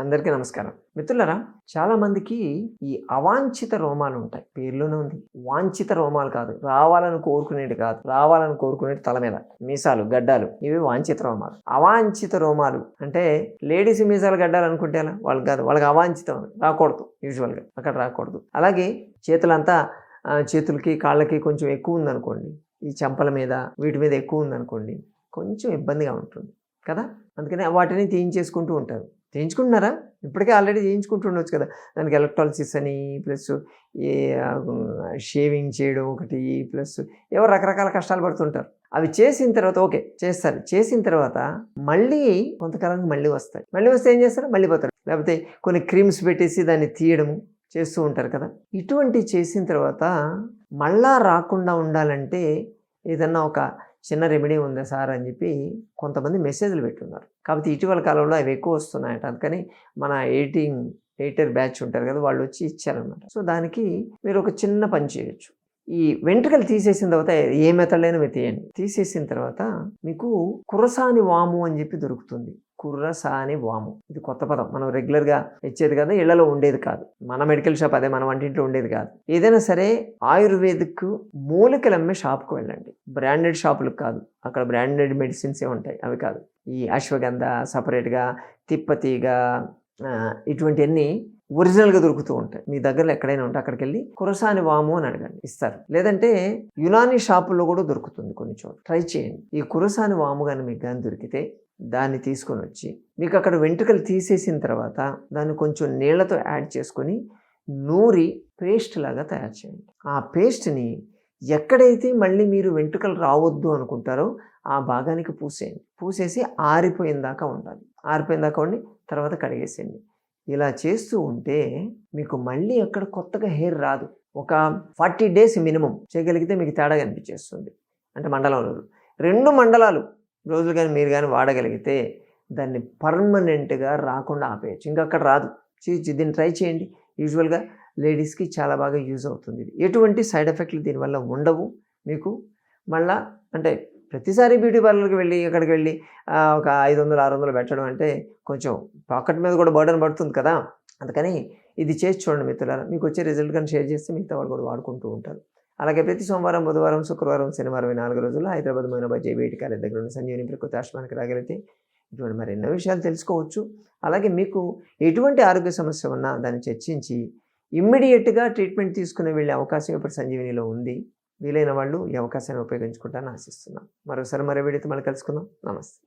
అందరికీ నమస్కారం. మిత్రులరా చాలా మందికి ఈ అవాంఛిత రోమాలు ఉంటాయి. పేర్లోనే ఉంది. వాంఛిత రోమాలు కాదు. రావాలని కోరుకునేది కాదు. రావాలని కోరుకునేది తల మీద. మీసాలు గడ్డాలు. ఇవి వాంఛిత రోమాలు. అవాంఛిత రోమాలు అంటే లేడీస్ మీసాలు గడ్డాలు అనుకుంటే ఎలా? వాళ్ళకి కాదు. వాళ్ళకి అవాంఛితం. రాకూడదు. యూజువల్గా. అక్కడ రాకూడదు. అలాగే చేతులంతా చేతులకి కాళ్ళకి కొంచెం ఎక్కువ ఉందనుకోండి. ఈ చెంపల మీద వీటి మీద ఎక్కువ ఉందనుకోండి కొంచెం ఇబ్బందిగా ఉంటుంది. కదా? అందుకని వాటిని తీయించేసుకుంటూ ఉంటారు. చేయించుకుంటున్నారా? ఇప్పటికే ఆల్రెడీ చేయించుకుంటుండొచ్చు కదా. దానికి ఎలక్ట్రాలసిస్ అని ప్లస్ ఏ షేవింగ్ చేయడం ఒకటి ప్లస్ ఎవరు రకరకాల కష్టాలు పడుతుంటారు. అవి చేసిన తర్వాత ఓకే చేస్తారు. చేసిన తర్వాత మళ్ళీ కొంతకాలానికి మళ్ళీ వస్తాయి. మళ్ళీ వస్తే ఏం చేస్తారు? మళ్ళీ పోతారు. లేకపోతే కొన్ని క్రీమ్స్ పెట్టేసి దాన్ని తీయడము చేస్తూ ఉంటారు కదా. ఇటువంటి చేసిన తర్వాత మళ్ళా రాకుండా ఉండాలంటే ఏదన్నా ఒక చిన్న రెమెడీ ఉందా సార్ అని చెప్పి కొంతమంది మెసేజ్లు పెట్టున్నారు. కాబట్టి ఇటీవల కాలంలో అవి ఎక్కువ వస్తున్నాయట. అందుకని మన ఎయిటింగ్ ఎయిటర్ బ్యాచ్ ఉంటారు కదా వాళ్ళు వచ్చి ఇచ్చారనమాట సో దానికి మీరు ఒక చిన్న పని చేయొచ్చు. ఈ వెంట్రుకలు తీసేసిన తర్వాత ఏ మెథడ్లైనా మీరు తీయండి. తీసేసిన తర్వాత మీకు కురసాని వాము అని చెప్పి దొరుకుతుంది. కుర్రసాని వాము. ఇది కొత్త పదం. మనం రెగ్యులర్గా ఇచ్చేది కదా ఇళ్ళలో ఉండేది కాదు. మన మెడికల్ షాప్ అదే మన వంటింట్లో ఉండేది కాదు. ఏదైనా సరే ఆయుర్వేదిక్ మూలికలు అమ్మే షాప్కి వెళ్ళండి. బ్రాండెడ్ షాపులకు కాదు. అక్కడ బ్రాండెడ్ మెడిసిన్సే ఉంటాయి. అవి కాదు. ఈ అశ్వగంధ సపరేట్గా తిప్పతీగ ఇటువంటివన్నీ ఒరిజినల్గా దొరుకుతూ ఉంటాయి. మీ దగ్గరలో ఎక్కడైనా ఉంటే అక్కడికి వెళ్ళి కురసాని వాము అని అడగండి. ఇస్తారు. లేదంటే యునాని షాపుల్లో కూడా దొరుకుతుంది కొన్ని చోట్ల. ట్రై చేయండి. ఈ కురసాని వాము కానీ మీకు కానీ దొరికితే దాన్ని తీసుకొని వచ్చి మీకు అక్కడ వెంట్రుకలు తీసేసిన తర్వాత దాన్ని కొంచెం నీళ్ళతో యాడ్ చేసుకొని నూరి పేస్ట్ లాగా తయారు చేయండి. ఆ పేస్ట్ని ఎక్కడైతే మళ్ళీ మీరు వెంట్రుకలు రావద్దు అనుకుంటారో ఆ భాగానికి పూసేయండి. పూసేసి ఆరిపోయిన దాకా ఉండాలి. ఆరిపోయిన దాకా ఉండి తర్వాత కడిగేసేయండి. ఇలా చేస్తూ ఉంటే మీకు మళ్ళీ అక్కడ కొత్తగా హెయిర్ రాదు. ఒక ఫార్టీ డేస్ మినిమం చేయగలిగితే మీకు తేడా కనిపించేస్తుంది. అంటే మండలం రెండు మండలాలు రోజులు కానీ మీరు కానీ వాడగలిగితే దాన్ని పర్మనెంట్గా రాకుండా ఆపేయచ్చు. ఇంకా అక్కడ రాదు. చేయొచ్చు దీన్ని ట్రై చేయండి. యూజువల్గా లేడీస్కి చాలా బాగా యూజ్ అవుతుంది ఇది. ఎటువంటి సైడ్ ఎఫెక్ట్లు దీనివల్ల ఉండవు. మీకు మళ్ళా అంటే ప్రతిసారి బ్యూటీ పార్లర్కి వెళ్ళి అక్కడికి వెళ్ళి ఒక ఐదు వందలు ఆరు వందలు పెట్టడం అంటే కొంచెం పాకెట్ మీద కూడా బర్డన్ పడుతుంది కదా. అందుకని ఇది చేసి చూడండి మిత్రులారా. మీకు వచ్చే రిజల్ట్ కానీ షేర్ చేస్తే మిగతా వాళ్ళు కూడా వాడుకుంటూ ఉంటారు. అలాగే ప్రతి సోమవారం బుధవారం శుక్రవారం శనివారం నాలుగు రోజుల్లో హైదరాబాద్ మైనాబాద్ జేబీటి కాలేజ్ దగ్గర ఉన్న సంజీవని ప్రకృతి ఆశ్రమానికి రాగలిగితే ఇటువంటి మరి ఎన్నో విషయాలు తెలుసుకోవచ్చు. అలాగే మీకు ఎటువంటి ఆరోగ్య సమస్య ఉన్నా దాన్ని చర్చించి ఇమ్మీడియట్గా ట్రీట్మెంట్ తీసుకుని వెళ్ళే అవకాశం ఇప్పుడు సంజీవనిలో ఉంది. వీలైన వాళ్ళు ఈ అవకాశాన్ని ఉపయోగించుకుంటారని ఆశిస్తున్నాం మరోసారి మరో వీడియోతో మళ్ళీ కలుసుకుందాం. నమస్తే.